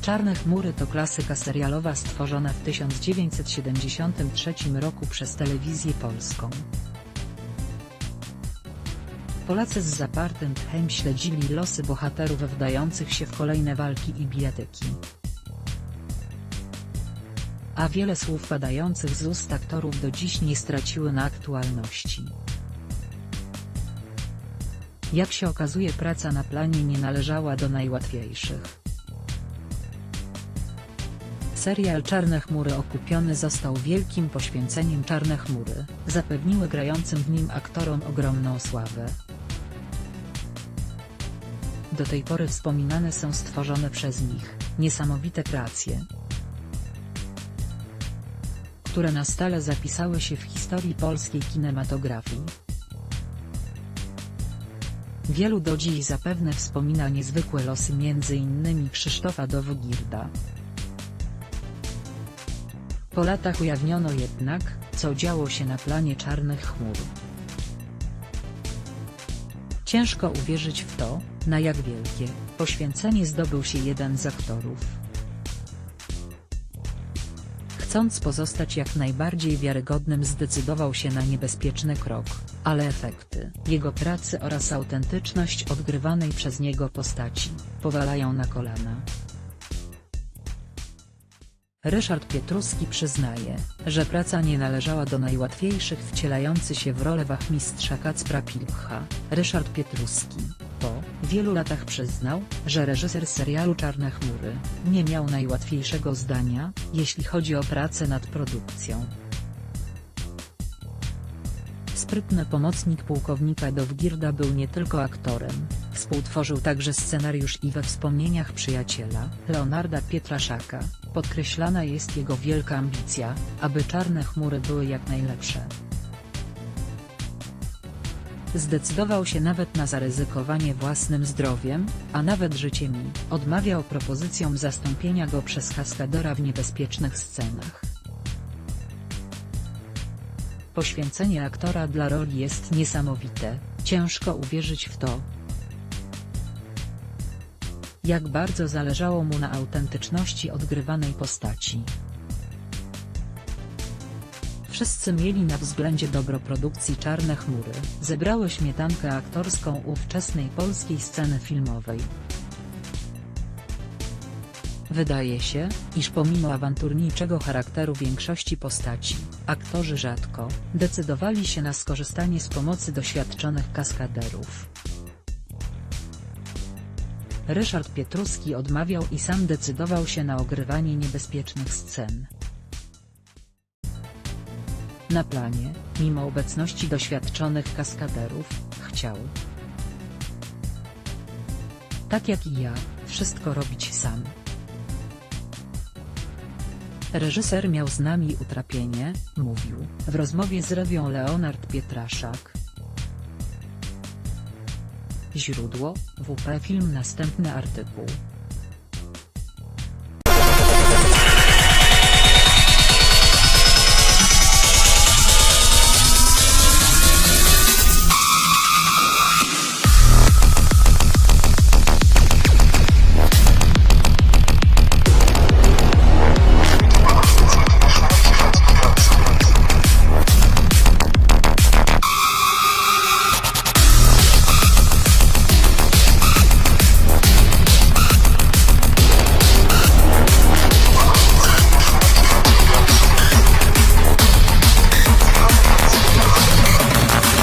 Czarne chmury to klasyka serialowa stworzona w 1973 roku przez telewizję polską. Polacy z zapartym tchem śledzili losy bohaterów wdających się w kolejne walki i bijatyki. A wiele słów padających z ust aktorów do dziś nie straciły na aktualności. Jak się okazuje praca na planie nie należała do najłatwiejszych. Serial Czarne Chmury okupiony został wielkim poświęceniem Czarne Chmury, zapewniły grającym w nim aktorom ogromną sławę. Do tej pory wspominane są stworzone przez nich, niesamowite kreacje, które na stale zapisały się w historii polskiej kinematografii. Wielu do dziś zapewne wspomina niezwykłe losy m.in. Krzysztofa Dowgirda. Po latach ujawniono jednak, co działo się na planie Czarnych Chmur. Ciężko uwierzyć w to, na jak wielkie poświęcenie zdobył się jeden z aktorów. Chcąc pozostać jak najbardziej wiarygodnym zdecydował się na niebezpieczny krok, ale efekty jego pracy oraz autentyczność odgrywanej przez niego postaci, powalają na kolana. Ryszard Pietruski przyznaje, że praca nie należała do najłatwiejszych wcielający się w rolę wachmistrza Kacpra Pilcha. Ryszard Pietruski, po wielu latach przyznał, że reżyser serialu Czarne Chmury, nie miał najłatwiejszego zdania, jeśli chodzi o pracę nad produkcją. Sprytny pomocnik pułkownika Dowgirda był nie tylko aktorem, współtworzył także scenariusz i we wspomnieniach przyjaciela, Leonarda Pietraszaka, podkreślana jest jego wielka ambicja, aby Czarne Chmury były jak najlepsze. Zdecydował się nawet na zaryzykowanie własnym zdrowiem, a nawet życiem i odmawiał propozycjom zastąpienia go przez kaskadera w niebezpiecznych scenach. Poświęcenie aktora dla roli jest niesamowite, ciężko uwierzyć w to. Jak bardzo zależało mu na autentyczności odgrywanej postaci. Wszyscy mieli na względzie dobro produkcji Czarne Chmury, zebrały śmietankę aktorską ówczesnej polskiej sceny filmowej. Wydaje się, iż pomimo awanturniczego charakteru większości postaci, aktorzy rzadko decydowali się na skorzystanie z pomocy doświadczonych kaskaderów. Ryszard Pietruski odmawiał i sam decydował się na ogrywanie niebezpiecznych scen. Na planie, mimo obecności doświadczonych kaskaderów, chciał. Tak jak i ja, wszystko robić sam. Reżyser miał z nami utrapienie, mówił, w rozmowie z rewią Leonard Pietraszak. Źródło, WP Film Następny artykuł